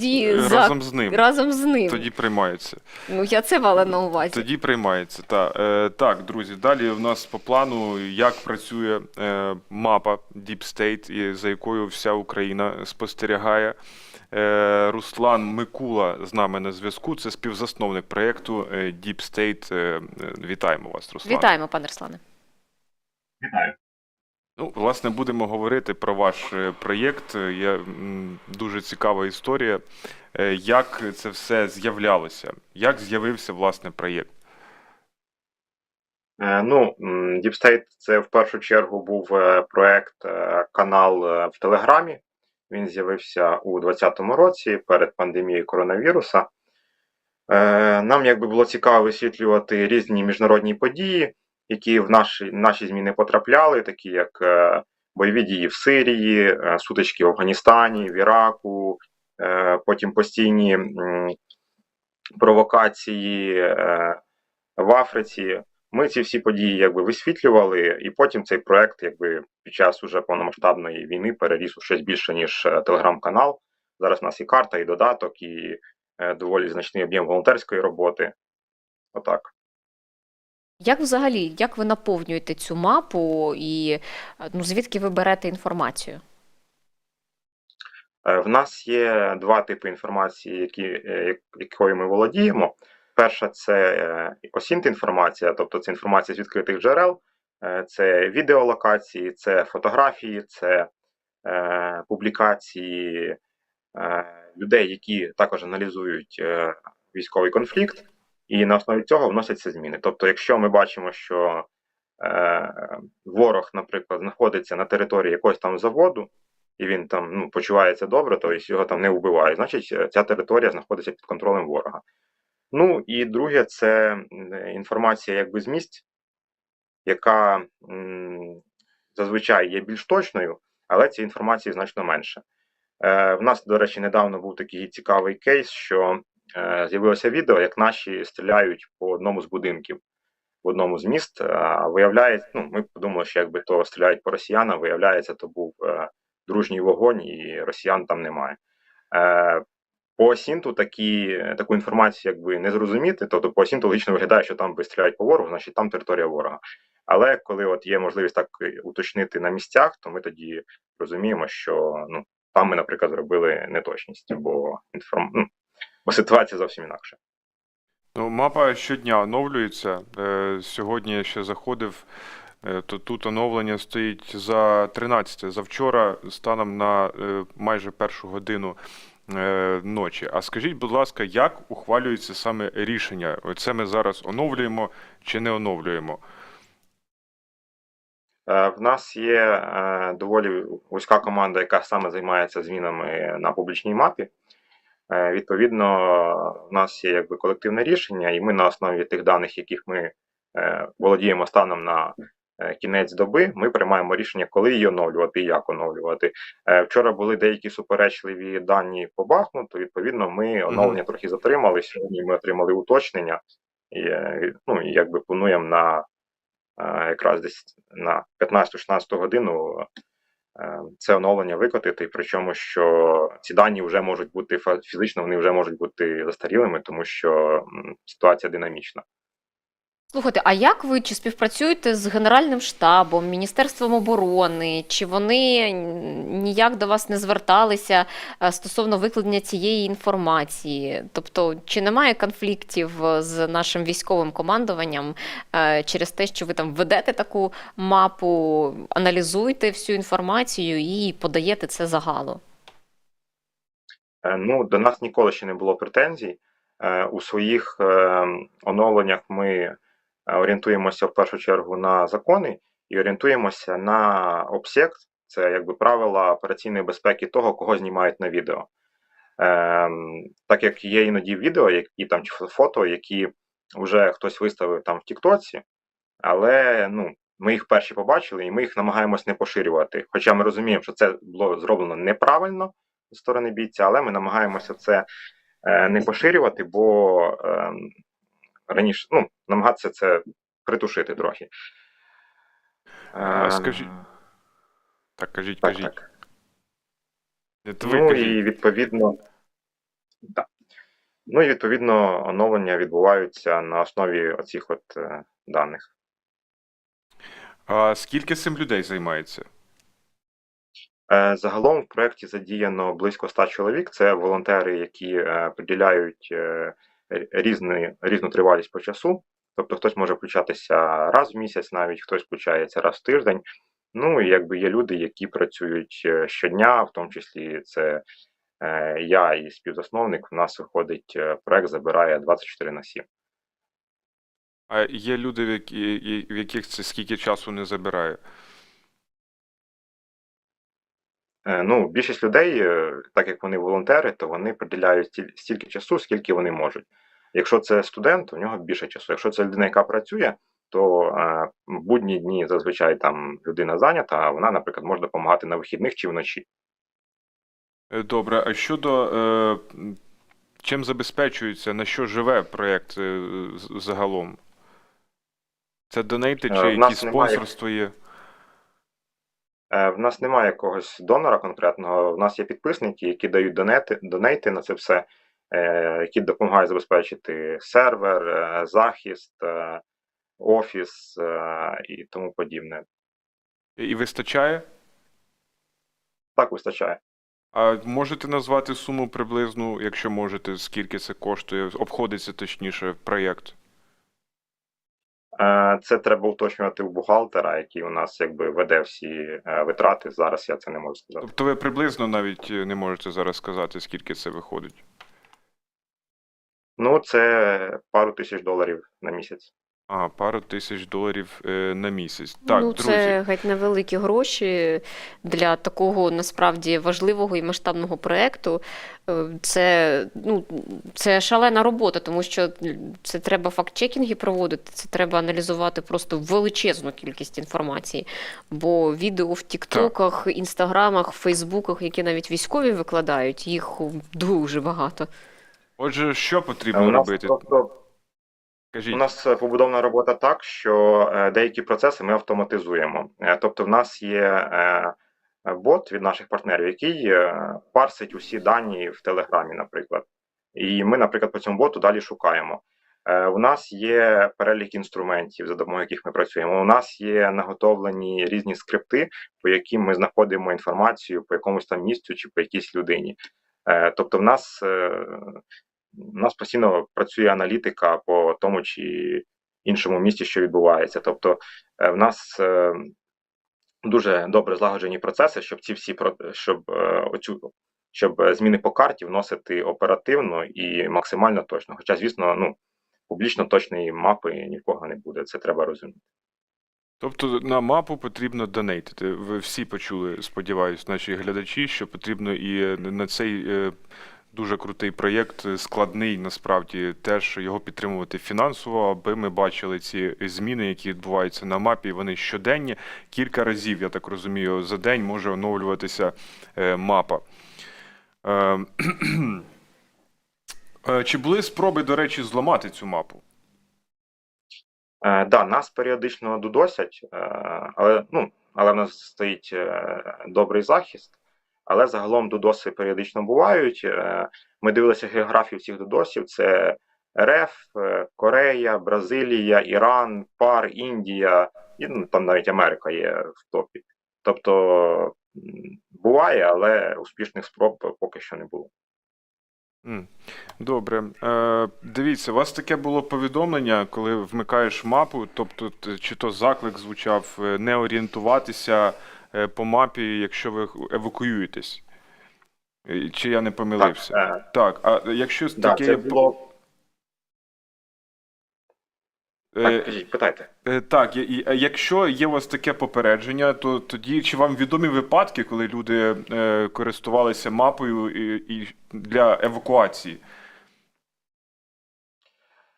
тоді за разом з ним. разом з ним. Тоді приймається. Ну я це мала на увазі. Тоді приймається. Та. Е, так, друзі, далі в нас по плану, як працює е, мапа Deep State, за якою вся Україна спостерігає. Е, Руслан Микула з нами на зв'язку. Це співзасновник проєкту е, Deep State. Е, е, Вітаємо вас, Руслан. Вітаємо, пане Руслане. Вітаю. Ну, власне, будемо говорити про ваш е, проєкт. Є дуже цікава історія. Е, Як це все з'являлося? Як з'явився власне проєкт? Е, Ну, Deep State це в першу чергу був проект, е, канал в Телеграмі. Він з'явився у 2020 році перед пандемією коронавіруса. Нам якби було цікаво висвітлювати різні міжнародні події, які в наші, наші ЗМІ не потрапляли, такі як е, бойові дії в Сирії, е, сутички в Афганістані, в Іраку, е, потім постійні провокації в Африці. Ми ці всі події якби висвітлювали, і потім цей проект, якби під час уже повномасштабної війни, переріс у щось більше ніж телеграм-канал. Зараз у нас і карта, і додаток, і доволі значний об'єм волонтерської роботи. Отак. Як взагалі, як ви наповнюєте цю мапу і е, ну, звідки ви берете інформацію? Е, В нас є два типи інформації, які, е, якою ми володіємо. Перша це осінт інформація, тобто це інформація з відкритих джерел, це відеолокації, це фотографії, це е, публікації е, людей, які також аналізують е, військовий конфлікт, і на основі цього вносяться зміни. Тобто, якщо ми бачимо, що е, ворог, наприклад, знаходиться на території якогось там заводу, і він там ну, почувається добре, тобто його там не вбивають, значить е, ця територія знаходиться під контролем ворога. Ну і друге, це інформація якби з місць, яка м, зазвичай є більш точною, але цієї інформації значно менше. Е, в нас, до речі, недавно був такий цікавий кейс, що з'явилося відео, як наші стріляють по одному з будинків в одному з міст. А виявляється, ну, ми подумали, що якби то стріляють по росіянам, виявляється, то був е, дружній вогонь, і росіян там немає. Е, по Сінту такі, таку інформацію якби не зрозуміти, тобто по Сінту логічно виглядає, що там стріляють по ворогу, значить там територія ворога. Але коли от є можливість так е, уточнити на місцях, то ми тоді розуміємо, що ну, там ми, наприклад, зробили неточність, бо, інформ... ну, бо ситуація зовсім інакша. Ну, мапа щодня оновлюється. Е, Сьогодні я ще заходив, е, то тут оновлення стоїть за 13, за вчора, станом на е, майже першу годину ночі. А скажіть, будь ласка, як ухвалюється саме рішення? Це ми зараз оновлюємо чи не оновлюємо? В нас є доволі вузька команда, яка саме займається змінами на публічній мапі. Е, Відповідно, в нас є якби колективне рішення, і ми на основі тих даних, яких ми е, володіємо станом на е, кінець доби, ми приймаємо рішення, коли її оновлювати і як оновлювати. Вчора були деякі суперечливі дані по Бахмуту. Відповідно, ми оновлення трохи затримали. Сьогодні ми отримали уточнення, і, ну, якби плануємо на якраз десь на 15-16 годину це оновлення викотити. Причому, що ці дані вже можуть бути фізично, вони вже можуть бути застарілими, тому що ситуація динамічна. Слухайте, а як ви чи співпрацюєте з Генеральним штабом, Міністерством оборони? Чи вони ніяк до вас не зверталися е, стосовно викладення цієї інформації? Тобто, чи немає конфліктів е, з нашим військовим командуванням е, через те, що ви там ведете таку мапу, аналізуєте всю інформацію і подаєте це загалу? Ну, до нас ніколи ще не було претензій. У своїх е, оновленнях ми орієнтуємося в першу чергу на закони і орієнтуємося на обсект, це якби правила операційної безпеки того, кого знімають на відео. Ем, Так як є іноді відео, які там чи фото, які вже хтось виставив там в Тіктоці, але ну, ми їх перші побачили, і ми їх намагаємось не поширювати. Хоча ми розуміємо, що це було зроблено неправильно з сторони бійця, але ми намагаємося це е, не поширювати, бо е, раніше ну, намагатися це притушити трохи. А Ем, скажіть, Так, кажіть, так, кажіть. так. Ну кажіть. і відповідно. Да. Ну і відповідно оновлення відбуваються на основі оцих от е, даних. А скільки цим людей займається? Е, Загалом в проєкті задіяно близько 100 чоловік. Це волонтери, які е, приділяють е, різні, різну тривалість по часу. Тобто хтось може включатися раз в місяць, навіть хтось включається раз в тиждень. Ну і якби є люди, які працюють е, щодня, в тому числі це е, я і співзасновник. У нас виходить е, проект забирає 24 на 7. А є люди, в яких це скільки часу не забирає? Е, Ну, більшість людей, е, так як вони волонтери, то вони приділяють стільки часу, скільки вони можуть. Якщо це студент, то в нього більше часу. Якщо це людина, яка працює, то е, в будні дні зазвичай там людина зайнята, а вона, наприклад, може допомагати на вихідних чи вночі. Добре, а щодо чим забезпечується, на що живе проєкт загалом? Це донейти чи якісь немає- спонсорство є? Е, В нас немає якогось донора конкретного. В нас є підписники, які дають донети, донейти на це все, е, які допомагають забезпечити сервер, е, захист, офіс і тому подібне. І вистачає? Так вистачає. А можете назвати суму приблизну, якщо можете, скільки це коштує, обходиться точніше проєкт? Е, Це треба уточнювати у бухгалтера, який у нас якби веде всі е, витрати. Зараз я це не можу сказати. Тобто ви приблизно навіть е, не можете зараз сказати, скільки це виходить. Ну, це пару тисяч доларів на місяць. Ага, пару тисяч доларів е, на місяць. Так, ну, друзі. це геть невеликі гроші для такого насправді важливого і масштабного проекту. Е, Це, ну, це шалена робота, тому що це треба факт-чекінги проводити, це треба аналізувати просто величезну кількість інформації. Бо відео в Тіктоках, Інстаграмах, Фейсбуках, які навіть військові викладають, їх дуже багато. Отже, що Е, потрібно робити? просто Кажіть. У нас е, побудована робота так, що е, деякі процеси ми автоматизуємо. Е, Тобто, в нас є бот від наших партнерів, який парсить усі дані в Телеграмі, наприклад. І ми, наприклад, по цьому боту далі шукаємо. У нас є перелік інструментів, за допомогою яких ми працюємо. У нас є наготовлені різні скрипти, по яким ми знаходимо інформацію по якомусь там місцю чи по якійсь людині. Тобто, в нас у нас постійно працює аналітика по тому чи іншому місці, що відбувається. Тобто, е, в нас е, дуже добре злагоджені процеси, щоб ці всі щоб е, оцю щоб зміни по карті вносити оперативно і максимально точно. Хоча, звісно, ну публічно точної мапи ні в кого не буде. Це треба розуміти. Тобто на мапу потрібно донейтити. Ви всі почули, сподіваюсь, наші глядачі, що потрібно і на цей дуже крутий проєкт, е, складний насправді теж його підтримувати фінансово, аби ми бачили ці зміни, які відбуваються на мапі. Вони щоденні. Кілька разів, я так розумію, за день може оновлюватися е, мапа. Е, Чи були спроби, до речі, зламати цю мапу? Е, да, нас періодично дудосять, е, але ну, але в нас стоїть е, добрий захист. Але загалом дудоси періодично бувають. Е, Ми дивилися географію всіх дудосів: це РФ, е, Корея, Бразилія, Іран, ПАР, Індія, і ну, там навіть Америка є в топі. Тобто буває, але успішних спроб поки що не було. Добре. Е, дивіться, у вас таке було повідомлення, коли вмикаєш мапу, тобто чи то заклик звучав е, не орієнтуватися по мапі, якщо ви евакуюєтесь. Е, Чи я не помилився? е, Так, а якщо да, таке це було. е, Так, кажіть, питайте. Е, Так, якщо є у вас таке попередження, то тоді чи вам відомі випадки, коли люди е, користувалися мапою і, для евакуації?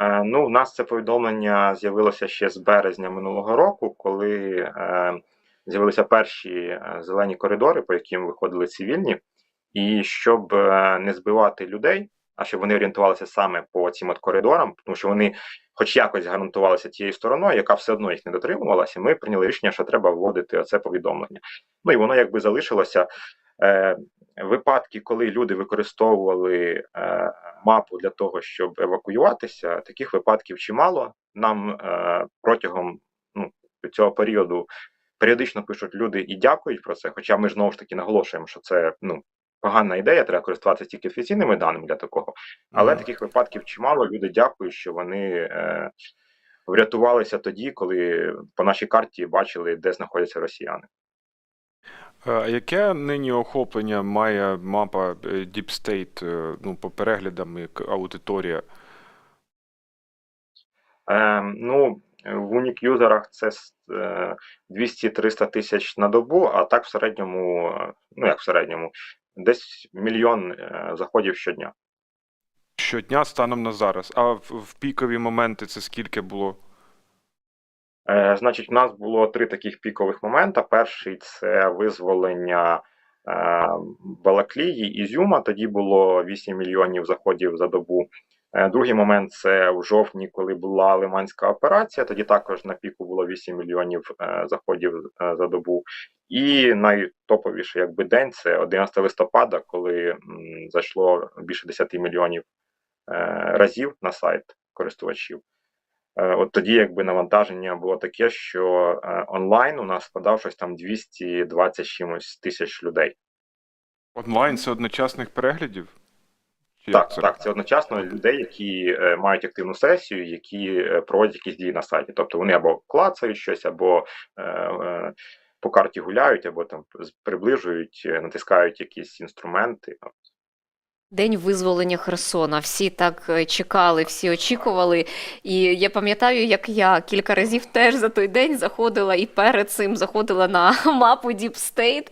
Е, Ну, в нас це повідомлення з'явилося ще з березня минулого року, коли е, з'явилися перші е, зелені коридори, по яким виходили цивільні, і щоб е, не збивати людей, а щоб вони орієнтувалися саме по цим от коридорам, тому що вони хоч якось гарантувалися тією стороною, яка все одно їх не дотримувалася, ми прийняли рішення, що треба вводити оце повідомлення. Ну і воно якби залишилося. Е, Випадки, коли люди використовували е, мапу для того, щоб евакуюватися, таких випадків чимало. Нам е, протягом ну, цього періоду періодично пишуть люди і дякують про це. Хоча ми ж знову ж таки наголошуємо, що це ну, погана ідея, треба користуватися тільки офіційними даними для такого. Але Мгм. таких випадків чимало. Люди дякують, що вони е, врятувалися тоді, коли по нашій карті бачили, де знаходяться росіяни. Е, яке нині охоплення має мапа е, Deep State, е, ну, по переглядам, як аудиторія? Е, ну, в унік-юзерах це 200-300 тисяч на добу, а так в середньому, ну як в середньому, десь мільйон е, заходів щодня. Щодня станом на зараз. А в, в пікові моменти це скільки було? Е, Значить, у нас було три таких пікових моменти. Перший це визволення е, Балаклії, Ізюма. Тоді було 8 мільйонів заходів за добу. Е, Другий момент це в жовтні, коли була Лиманська операція. Тоді також на піку було 8 мільйонів е, заходів е, за добу. І найтоповіший якби день це 11 листопада, коли зайшло більше 10 мільйонів разів на сайт користувачів. От тоді, якби навантаження було таке, що онлайн у нас складав щось там 220 чимось тисяч людей. Онлайн це одночасних переглядів? Так, це? так, це одночасно людей, які е, мають активну сесію, які е, проводять якісь дії на сайті. Тобто вони або клацають щось, або е, е, по карті гуляють, або там приближують, натискають якісь інструменти. День визволення Херсона. Всі так е, чекали, всі очікували. І я пам'ятаю, як я кілька разів теж за той день заходила і перед цим заходила на мапу Deep State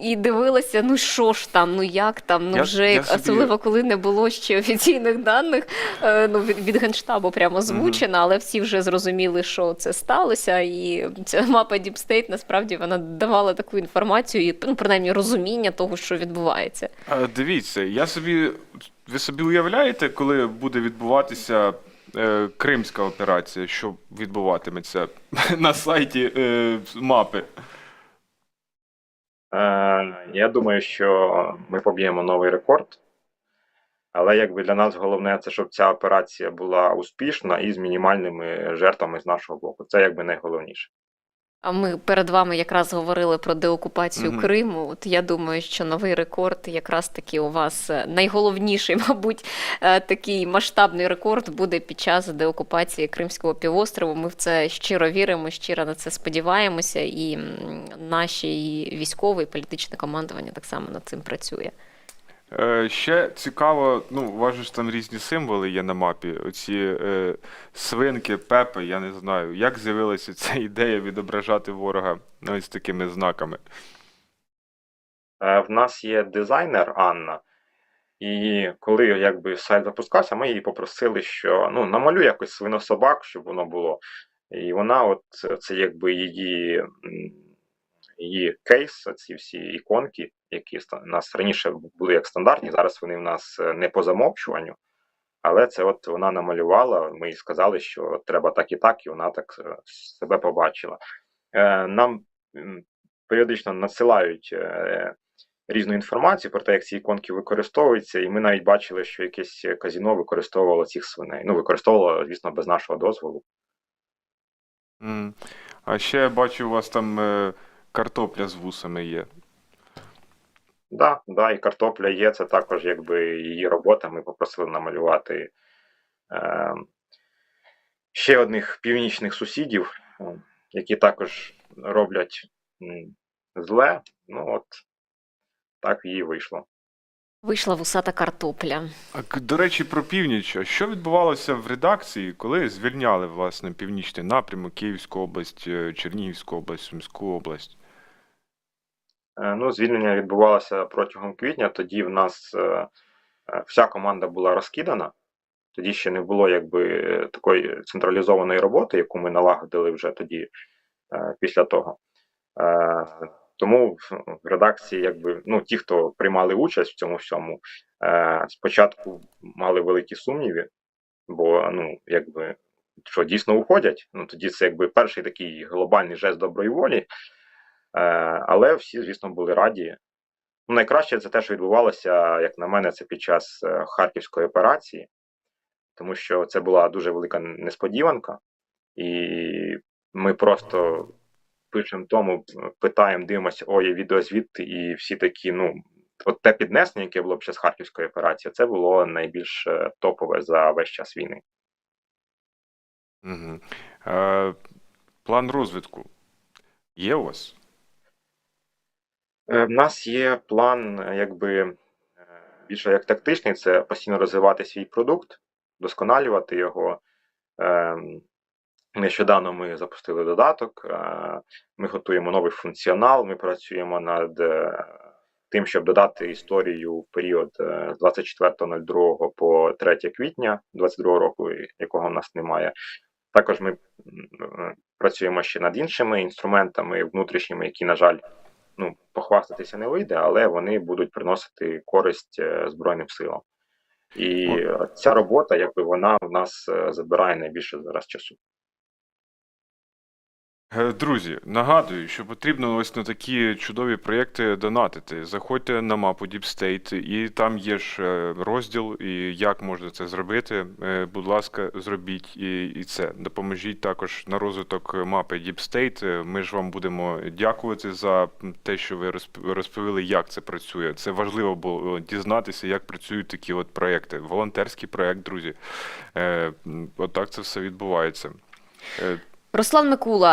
і дивилася, ну що ж там, ну як там, ну Я- вже я як- собі- особливо коли не було ще офіційних даних, е, ну від, від генштабу прямо озвучено, але всі вже зрозуміли, що це сталося. І ця мапа Deep State насправді вона давала таку інформацію і ну, принаймні розуміння того, що відбувається. А, Дивіться, я собі. Ви собі уявляєте, коли буде відбуватися е, Кримська операція, що відбуватиметься на сайті е, мапи? Е, Я думаю, що ми поб'ємо новий рекорд. Але якби для нас головне це, щоб ця операція була успішна і з мінімальними жертвами з нашого боку. Це якби найголовніше. А ми перед вами якраз говорили про деокупацію Мгм. Криму. От я думаю, що новий рекорд якраз таки у вас е, найголовніший, мабуть, е, такий масштабний рекорд буде під час деокупації Кримського півострову. Ми в це щиро віримо, щиро на це сподіваємося, і наші і військове, і політичне командування так само над цим працює. Е, ще цікаво, ну, у вас там різні символи є на мапі. Оці е, свинки, пепи, я не знаю. Як з'явилася ця ідея відображати ворога ну, ось такими знаками? Е, В нас є дизайнер Анна, і коли якби сайт запускався, ми її попросили, що ну, намалюй якось свинособак, щоб воно було. І вона, от це якби її, її кейс, ці всі іконки, які у нас раніше були як стандартні, зараз вони в нас е, не по замовчуванню. Але це от вона намалювала, ми їй сказали, що треба так і так, і вона так е, себе побачила. Е, Нам періодично надсилають різну інформацію про те, як ці іконки використовуються, і ми навіть бачили, що якесь казіно використовувало цих свиней. Ну, використовувало, звісно, без нашого дозволу. А ще я бачу, у вас там картопля з вусами є. Да, да, і картопля є, це також якби її робота. Ми попросили намалювати е, ще одних північних сусідів, е, які також роблять зле. Ну от так її вийшло. Вийшла вусата картопля. А до речі, про північ. А що відбувалося в редакції, коли звільняли власне північний напрямок, Київську область, е, Чернігівську область, Сумську область? Е, Ну, звільнення відбувалося протягом квітня. Тоді в нас е, вся команда була розкидана. Тоді ще не було якби такої централізованої роботи, яку ми налагодили вже тоді після того. Тому в в редакції, якби ну ті, хто приймали участь в цьому всьому, е, спочатку мали великі сумніви, бо ну якби що дійсно уходять. Ну тоді це якби перший такий глобальний жест доброї волі. Е, Але всі, звісно, були раді. Ну, найкраще це те, що відбувалося, як на мене, це під час е, харківської операції, тому що це була дуже велика несподіванка, і ми просто пишемо тому, питаємо, дивимося, о, є відеозвіт, і всі такі, ну, от те піднесення, яке було під час харківської операції, це було найбільш е, топове за весь час війни. Угу. Е, план розвитку є у вас? Е, В нас є план, е, якби е, більше як тактичний, це постійно розвивати свій продукт, досконалювати його. Нещодавно ми запустили додаток, е, ми готуємо новий функціонал, ми працюємо над е, тим, щоб додати історію в період е, з 24.02 по 3 квітня 2022 року, якого в нас немає. Також ми працюємо ще над іншими інструментами внутрішніми, які, на жаль, ну, похвастатися не вийде, але вони будуть приносити користь Збройним силам. І ця робота, якби вона в нас забирає найбільше зараз часу. Е, Друзі, нагадую, що потрібно ось на такі чудові проєкти донатити. Заходьте на мапу Deep State, і там є ж е, розділ, і як можна це зробити. Е, Будь ласка, зробіть і, це. Допоможіть також на розвиток мапи Deep State. Ми ж вам будемо дякувати за те, що ви розповіли, як це працює. Це важливо було дізнатися, як працюють такі от проєкти. Волонтерський проєкт, друзі. Отак це все відбувається. Руслан Микула,